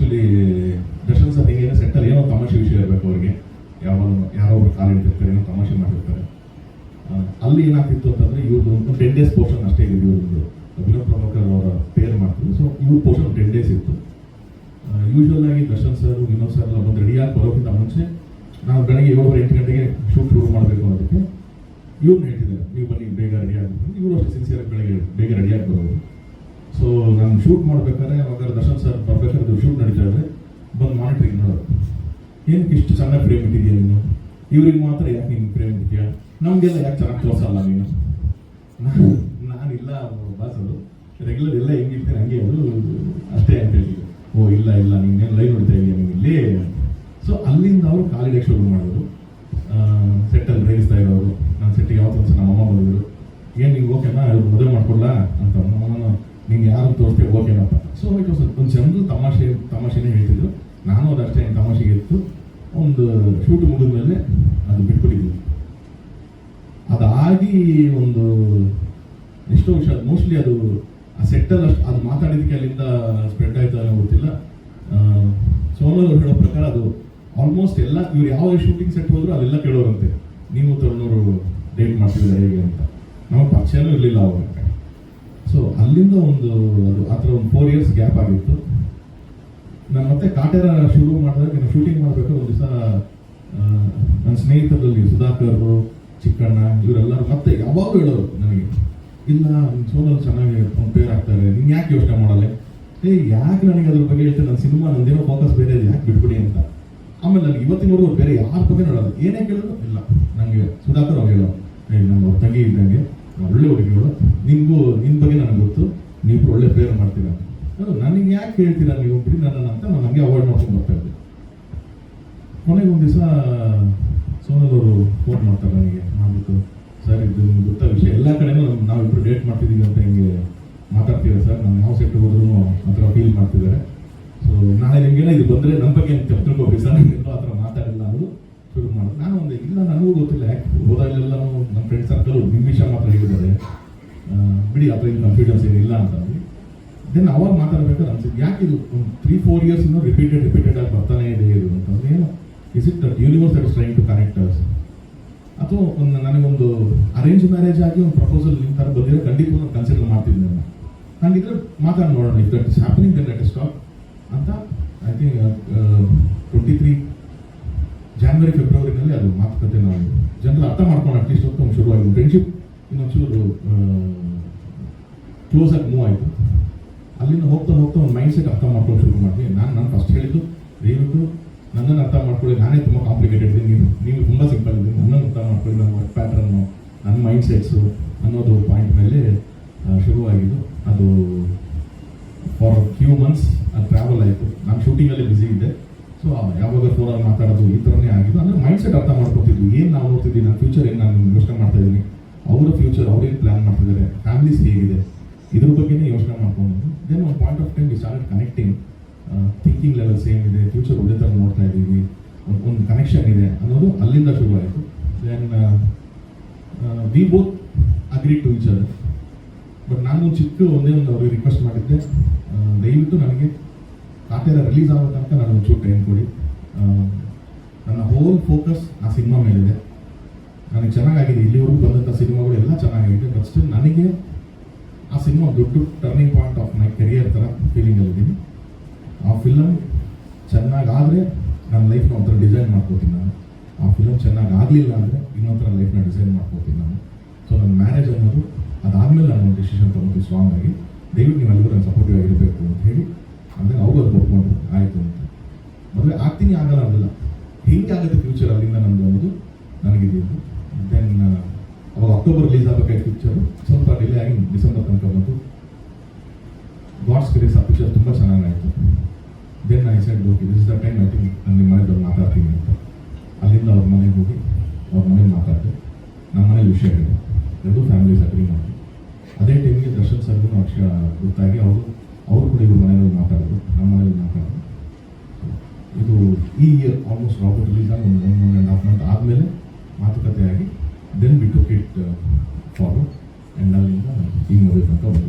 Actually Darshan sir ಹಿಂಗೇನೋ ಸೆಟ್ಟಲ್ಲಿ ಏನೋ ತಮಾಷೆ ವಿಷಯ ಇರಬೇಕು ಅವ್ರಿಗೆ. ಯಾವಾಗ ಯಾರೋ ಒಬ್ರು ಕಾಲು ಇಟ್ಟಿರ್ತಾರೆ ಏನೋ ತಮಾಷೆ ಮಾಡಿರ್ತಾರೆ ಅಲ್ಲಿ ಏನಾಗ್ತಿತ್ತು ಅಂತಂದ್ರೆ ಇವ್ರದ್ದು ಒಂದು ಟೆನ್ ಡೇಸ್ ಪೋರ್ಷನ್ ಅಷ್ಟೇ ಇದೆ ಇವ್ರದ್ದು ವಿನೋದ್ ಪ್ರಭಾಕರ್ ಅವರ ಪೇರ್ ಮಾಡ್ತಿದ್ರು. ಸೊ ಇವ್ರ ಪೋರ್ಷನ್ ಟೆನ್ ಡೇಸ್ ಇತ್ತು. ಯೂಶುವಲ್ ಆಗಿ ದರ್ಶನ್ ಸರ್ ವಿನೋದ್ ಸರ್ ಬಂದು ರೆಡಿಯಾಗಿ ಬರೋಕ್ಕಿಂತ ಮುಂಚೆ ನಾವು ಬೆಳಗ್ಗೆ ಏಳುವರೆ ಎಂಟು ಗಂಟೆಗೆ ಶೂಟ್ ಶುರು ಮಾಡಬೇಕು ಅನ್ನೋದಕ್ಕೆ ಇವ್ರನ್ನ ಹೇಳ್ತಿದ್ದಾರೆ. ನೀವು ಬನ್ನಿ, ಬೇಗ ರೆಡಿ ಇವರು ಅಷ್ಟು ಸಿನ್ಸಿಯರ್ ಬೆಳಗ್ಗೆ, ಬೇಗ ರೆಡಿಯಾಗಿ ಬರೋದು ಸೊ ನಾನು ಶೂಟ್ ಮಾಡ್ಬೇಕಾದ್ರೆ ಅವಾಗ ದರ್ಶನ್ ಸರ್ ಬರ್ಬೇಕಾದ್ರೆ ಶೂಟ್ ನಡೀತಾ ಇದ್ರೆ ಮಾನಿಟ್ರಿಂಗ್ ನೋಡೋದು ಏನಕ್ಕೆ ಇಷ್ಟು ಚೆನ್ನಾಗಿ ಪ್ರೇಮ್ ಇಟ್ಟಿದ್ಯಾ ನೀನು? ಇವ್ರಿಗೆ ಮಾತ್ರ ಯಾಕೆ ನೀನು ಪ್ರೇಮ್ ಇಟ್ಟಿದ್ಯಾ ನಮಗೆಲ್ಲ ಯಾಕೆ ಚೆನ್ನಾಗಿ ತೋರಿಸಲ್ಲ ನೀನು? ನಾನು, ನಾನಿಲ್ಲ ಬಾಸ್ ಅದು ರೆಗ್ಯುಲರ್ ಎಲ್ಲ ಹೆಂಗಿರ್ತೀನಿ ಹಂಗೆ ಅದು ಅಷ್ಟೇ ಅಂತ ಹೇಳಿದ್ರು ಓ, ಇಲ್ಲ ಇಲ್ಲ, ನೀನೇನು ಲೈವ್ ನೋಡ್ತಾ ಇದೀಯ ನೀವು ಇಲ್ಲಿ? ಸೊ ಅಲ್ಲಿಂದ ಅವರು ಕಾಲಿಡಕ್ಕೆ ಶುರು ಮಾಡಿದ್ರು. ಸೆಟ್ಟಲ್ಲಿ ರೇಗಿಸ್ತಾ ಇರೋರು. ನಾನು ಸೆಟ್ಟಿಗೆ ಯಾವತ್ತೂ ಒಂದ್ಸಲ ನಮ್ಮ ಅಮ್ಮ ಬಂದಿದ್ರು. ಏನು ನೀವು ಓಕೆನಾ ಮದುವೆ ಮಾಡ್ಕೊಡ್ಲ? ಅಂತ. ನಾನು ನಿಂಗೆ ಯಾರು ತೋರಿಸ್ತೀವಿ ಓಕೆನಪ್ಪ ಸೊ ಇಟ್ ಒಂದು ಜನರು ತಮಾಷೆ, ತಮಾಷೆನೇ ಹೇಳ್ತಿದ್ರು. ಅಷ್ಟೇ ತಮಾಷೆಗೆ ಇತ್ತು. ಒಂದು ಶೂಟ್ ಮುಗಿದ ಮೇಲೆ ಅದು ಬಿಟ್ಬಿಟ್ಟಿದ್ವಿ. ಅದಾಗಿ ಒಂದು ಎಷ್ಟೋ ವಿಷಯ ಮೋಸ್ಟ್ಲಿ ಅದು ಆ ಸೆಟ್ಟಲ್ಲಿ ಅಷ್ಟು ಅದು ಮಾತಾಡಿದಕ್ಕೆ ಅಲ್ಲಿಂದ ಸ್ಪ್ರೆಡ್ ಆಯ್ತು ಅನ್ನೋ ಗೊತ್ತಿಲ್ಲ. ಸೋನಲ್ ಅವ್ರು ಹೇಳೋ ಪ್ರಕಾರ ಅದು ಆಲ್ಮೋಸ್ಟ್ ಎಲ್ಲ ಇವ್ರು ಯಾವ ಶೂಟಿಂಗ್ ಸೆಟ್ ಹೋದ್ರು ಅಲ್ಲೆಲ್ಲ ಕೇಳೋರಂತೆ. ನೀವು ತರುಣವರು ಡೇಟ್ ಮಾಡ್ತಿದ್ದಾರೆ ಹೇಗೆ ಅಂತ. ನಮಗೆ ಪರಿಚಯನೂ ಇರಲಿಲ್ಲ ಅವಾಗ. ಸೊ ಅಲ್ಲಿಂದ ಒಂದು ಅದು ಆ ಥರ ಒಂದು ಫೋರ್ ಇಯರ್ಸ್ ಗ್ಯಾಪ್ ಆಗಿತ್ತು. ನಾನು ಮತ್ತೆ ಕಾಟೇರ ಶುರು ಮಾಡಿದಾಗ ನಾನು ಶೂಟಿಂಗ್ ಮಾಡಬೇಕು ಒಂದು ದಿವಸ ನನ್ನ ಸ್ನೇಹಿತರಲ್ಲಿ ಸುಧಾಕರ್, ಚಿಕ್ಕಣ್ಣ, ಇವರೆಲ್ಲರೂ ಮತ್ತೆ ಯಾವಾಗಲೂ ಹೇಳೋರು ನನಗೆ, ಇಲ್ಲ ಸೋನಲ್ಲಿ ಚೆನ್ನಾಗಿ ಕಂಪೇರ್ ಆಗ್ತಾರೆ ನೀನು ಯಾಕೆ ಯೋಚನೆ ಮಾಡಲ್ಲ? ಏ, ಯಾಕೆ ನನಗೆ ಅದ್ರ ಬಗ್ಗೆ ಹೇಳ್ತೀನಿ? ನನ್ನ ಸಿನಿಮಾ ನಂದೇನೋ ಫೋಕಸ್ ಬೇರೆ ಇದೆ, ಯಾಕೆ ಬಿಟ್ಬಿಡಿ ಅಂತ. ಆಮೇಲೆ ನನಗೆ ಇವತ್ತಿನವರೆಗೂ ಬೇರೆ ಯಾರ ಬಗ್ಗೆ ಹೇಳೋದು ಏನೇ ಕೇಳೋದು ಇಲ್ಲ. ನನಗೆ ಸುಧಾಕರ್ ಅವ್ರು ಹೇಳೋ ಏ ಅವ್ರ ತಂಗಿ ಇದ್ದಂಗೆ ಒಳ್ಳೆ ಹುಡುಗಿಗಳು ನಿಮಗೂ ನಿನ್ನ ಬಗ್ಗೆ ನನಗೆ ಗೊತ್ತು. ನೀವು ಒಳ್ಳೆ ಪ್ರೇರ್ ಮಾಡ್ತೀರಾ ನನಗೆ ಯಾಕೆ ಹೇಳ್ತೀರಾ ನೀವು? ಬಿಡಿ ನನ್ನ ನಾನು ಹಂಗೆ ಅವಾಯ್ಡ್ ಮಾಡ್ಕೊಂಡು ಬರ್ತಾ ಇದ್ದೆ. ಕೊನೆಗೆ ಒಂದು ದಿವಸ ಸೋನಲ್ ಅವರು ಫೋನ್ ಮಾಡ್ತಾರೆ ನನಗೆ ಮಾಡ್ಬಿಟ್ಟು ಸರ್, ಇದು ನಿಮ್ಗೆ ಗೊತ್ತಾ ವಿಷಯ? ಎಲ್ಲ ಕಡೆನೂ ನಾವಿಬ್ಬರು ಡೇಟ್ ಮಾಡ್ತಿದ್ದೀವಿ ಅಂತ ಹಿಂಗೆ ಮಾತಾಡ್ತೀರಾ ಸರ್? ನಾನು ಯಾವ ಸೆಟ್ ಹೋದ್ರೂ ಆ ಥರ ಫೀಲ್ ಮಾಡ್ತಿದ್ದಾರೆ. ಸೊ ನಾಳೆ ನಿಮ್ಗೇನೋ ಇದು ಬಂದರೆ ನಮ್ಮ ಬಗ್ಗೆ ಅಂತ ತಿಳ್ಕೊಬೇಕು ಸರ್. ಎಲ್ಲೋ ಆ ಥರ ಮಾತಾಡಿಲ್ಲ ಅನ್ನೋದು ಶುರು ಮಾಡೋದು. ನಾನು ಒಂದು, ಇಲ್ಲ, ನನಗೂ ಗೊತ್ತಿಲ್ಲ. ಯಾಕೆ ಹೋದಾಗಲೆಲ್ಲ ನಮ್ಮ ಫ್ರೆಂಡ್ ಸರ್ಕಲ್ ನಿಮ್ಮ ವಿಷಯ ಮಾತ್ರ ಹೇಳಿದ್ದಾರೆ. ಬಿಡಿ, ಆ ಥರ ಕಾನ್ಫಿಡೆನ್ಸ್ ಏನಿಲ್ಲ ಅಂತ ದೆನ್ ಅವಾಗ ಮಾತಾಡ್ಬೇಕಾದ್ರೆ ಇದು ತ್ರೀ ಫೋರ್ ಇಯರ್ಸ್ ಇಂದ ರಿಪೀಟೆಡ್ ರಿಪೀಟೆಡ್ ಆಗಿ ಬರ್ತಾನೆ ಇದೆ ಇದು ಅಂತಂದ್ರೆ ಏನು. Is it that universe that is trying to connect us ಅಥವಾ ಒಂದು ನನಗೊಂದು ಅರೇಂಜ್ ಮ್ಯಾರೇಜ್ ಆಗಿ ಒಂದು ಪ್ರಪೋಸಲ್ ನಿಮ್ಮ ಥರ ಬಂದಿರೋ ಖಂಡಿತ ನಾನು ಕನ್ಸಿಡರ್ ಮಾಡ್ತಿದ್ದೆ ನಾನು ಹಂಗಿದ್ರೆ ಮಾತಾಡಿ ನೋಡೋಣ. If that is happening then that is stop ಅಂತ I think twenty three January ಫೆಬ್ರವರಿನಲ್ಲಿ ಅದು ಮಾತುಕತೆ ನಾವು ಜನರು ಅರ್ಥ ಮಾಡ್ಕೊಂಡು ಅಟ್ಲೀಸ್ಟ್ ಹೊತ್ತು ಒಂದು ಶುರುವಾಯಿತು ಫ್ರೆಂಡ್ಶಿಪ್ ಇನ್ನೊಂಚೂರು ಕ್ಲೋಸ್ ಆಗಿ ಮೂವ್ ಆಯಿತು. ಅಲ್ಲಿಂದ ಹೋಗ್ತಾ ಹೋಗ್ತಾ ಒಂದು ಮೈಂಡ್ ಸೆಟ್ ಅರ್ಥ ಮಾಡ್ಕೊಂಡು ಶುರು ಮಾಡಿದೆ. ನಾನು ನಾನು ಫಸ್ಟ್ ಹೇಳಿದ್ದು ದಯವಿಟ್ಟು ನನ್ನನ್ನು ಅರ್ಥ ಮಾಡ್ಕೊಳ್ಳಿ. ನಾನೇ ತುಂಬ ಕಾಂಪ್ಲಿಕೇಟೆಡ್ ನೀವು ನೀವು ತುಂಬ ಸಿಂಪಲ್ ಇದ್ದೀನಿ ನನ್ನನ್ನು ಅರ್ಥ ಮಾಡ್ಕೊಳ್ಳಿ. ನನ್ನ ವರ್ಕ್ ಪ್ಯಾಟ್ರನ್ನು ನನ್ನ ಮೈಂಡ್ ಸೆಟ್ಸು ಅನ್ನೋದು ಪಾಯಿಂಟ್ ಮೇಲೆ ಶುರುವಾಗಿದ್ದು ಅದು ಫಾರ್ ಫ್ಯೂ ಮಂತ್ಸ್ ಅದು ಟ್ರಾವೆಲ್ ಆಯಿತು. ನಾನು ಶೂಟಿಂಗಲ್ಲೇ ಬ್ಯುಸಿ ಇದ್ದೆ. ಸೊ ಯಾವಾಗ ಫೋನಲ್ಲಿ ಮಾತಾಡೋದು ಈ ಥರನೇ ಆಗಿದ್ದು. ಅಂದರೆ ಮೈಂಡ್ ಸೆಟ್ ಅರ್ಥ ಮಾಡ್ಕೊತಿದ್ವಿ. ಏನು ನಾವು ನೋಡ್ತಿದ್ವಿ ನನ್ನ ಫ್ಯೂಚರ್ ಏನು ನಾನು ಯೋಚನೆ ಮಾಡ್ತಾ ಇದ್ದೀನಿ? ಅವರ ಫ್ಯೂಚರ್ ಅವ್ರೇನು ಪ್ಲ್ಯಾನ್ ಮಾಡ್ತಿದ್ದಾರೆ? ಫ್ಯಾಮಿಲೀಸ್ ಹೇಗಿದೆ? ಇದ್ರ ಬಗ್ಗೆನೇ ಯೋಚನೆ ಮಾಡ್ಕೊಂಡು ದೆನ್ ಒಂದು point of time we start connecting thinking level same ಇದೆ ಫ್ಯೂಚರ್ ಒಂದೇ ಥರ ನೋಡ್ತಾ ಇದ್ದೀವಿ, ಒಂದು ಕನೆಕ್ಷನ್ ಇದೆ ಅನ್ನೋದು ಅಲ್ಲಿಂದ ಶುರುವಾಯಿತು. Then we both agree to each other but ನಾನು ಚಿಕ್ಕ ಒಂದೇ ಒಂದು ಅವ್ರಿಗೆ ರಿಕ್ವೆಸ್ಟ್ ಮಾಡಿದ್ದೆ ದಯವಿಟ್ಟು ನನಗೆ ಕಾಟೇರ ರಿಲೀಸ್ ಆಗೋ ತನಕ ನಾನು ಒಂಚೂರು ಟೈಮ್ ಕೊಡಿ. ನನ್ನ ಹೋಲ್ ಫೋಕಸ್ ಆ ಸಿನಿಮಾ ಮೇಲಿದೆ. ನನಗೆ ಚೆನ್ನಾಗಾಗಿದೆ, ಇಲ್ಲಿವರೆಗೂ ಬಂದಂಥ ಸಿನಿಮಾಗಳು ಎಲ್ಲ ಚೆನ್ನಾಗಿದೆ ಬಟ್ ಸ್ಟಿಲ್ ನನಗೆ ಆ ಸಿನಿಮಾ ದೊಡ್ಡ turning point of my career ಥರ ಫೀಲಿಂಗಲ್ಲಿದ್ದೀನಿ ಆ ಫಿಲಮ್ ಚೆನ್ನಾಗಾದರೆ ನನ್ನ ಲೈಫ್ನ ಒಂಥರ ಡಿಸೈನ್ ಮಾಡ್ಕೋತೀನಿ ನಾನು. ಆ ಫಿಲಮ್ ಚೆನ್ನಾಗಿ ಆಗಲಿಲ್ಲ ಅಂದರೆ ಇನ್ನೊಂಥರ ಲೈಫ್ನ ಡಿಸೈನ್ ಮಾಡ್ಕೋತೀನಿ ನಾನು. ಸೊ ನನ್ನ ಮ್ಯಾರೇಜ್ ಅನ್ನೋದು ಅದಾದಮೇಲೆ ನಾನು ಒಂದು ಡಿಸಿಷನ್ ತೊಗೊಂಡು ಸ್ಟ್ರಾಂಗ್ ಆಗಿ. ದಯವಿಟ್ಟು ನೀವೆಲ್ಲರೂ ನನ್ನ ಸಪೋರ್ಟಿವ್ ಆಗಿರಬೇಕು ಅಂತ ಹೇಳಿ ಅಂದರೆ ಅವರು ಒಪ್ಕೊಂಡ್ರು. ಆಯಿತು ಅಂತ. ಮದುವೆ ಆಗ್ತೀನಿ ಆಗಲ್ಲ ಅನ್ನಲ್ಲ ಹೆಂಗಾಗುತ್ತೆ ಫ್ಯೂಚರ್ ಅಲ್ಲಿಂದ ನಂದು ಅನ್ನೋದು ನನಗಿದೆಯದು ದೆನ್ ಅವಾಗ ಅಕ್ಟೋಬರ್ ರಿಲೀಸ್ ಆಗಬೇಕಾಯ್ತು ಪಿಕ್ಚರು ಸ್ವಲ್ಪ ಡಿಲೇ ಆಗಿ ಡಿಸೆಂಬರ್ ತನಕ ಮಾರ್ಕ್ಸ್ ಬೇರೆ ಆ ಪಿಕ್ಚರ್ ತುಂಬ ಚೆನ್ನಾಗಾಯಿತು then I said okay this is the time I think ನನ್ನ ಮನೆಯವ್ರು ಮಾತಾಡ್ತೀನಿ ಅಂತ. ಅಲ್ಲಿಂದ ಅವ್ರ ಮನೆಗೆ ಹೋಗಿ ಅವ್ರ ಮನೇಲಿ ಮಾತಾಡಿದೆ. ನಮ್ಮ ಮನೇಲಿ ವಿಷಯ ಹೇಳಿದೆ. ಎರಡೂ ಫ್ಯಾಮಿಲೀಸ್ ಅಗ್ರಿ ಮಾಡಿ ಅದೇ ಟೈಮ್ಗೆ ದರ್ಶನ್ ಸರ್ಗೂ ಅಕ್ಷರ ಗೊತ್ತಾಗಿ ಅವರು ಅವ್ರ ಕೂಡ ಇವ್ರ ಮನೆಯಲ್ಲಿ ಮಾತಾಡೋದು ನಮ್ಮ ಮನೇಲಿ ಮಾತಾಡೋದು ಇದು ಈ ಇಯರ್ ಆಲ್ಮೋಸ್ಟ್ ರಾಬರ್ಟ್ ರಿಲೀಸ್ ಆಗಿ ಒಂದು one one and half month ಆದಮೇಲೆ ಮಾತುಕತೆ ಆಗಿ ದೆನ್ ಬಿಟ್ಟು ಕಿಟ್ ಫಾರ್ವರ್ಡ್ ಆ್ಯಂಡ್ ಅಲ್ಲಿಂದ ಈ ಮದುವೆ ಅಂತ ಒಂದು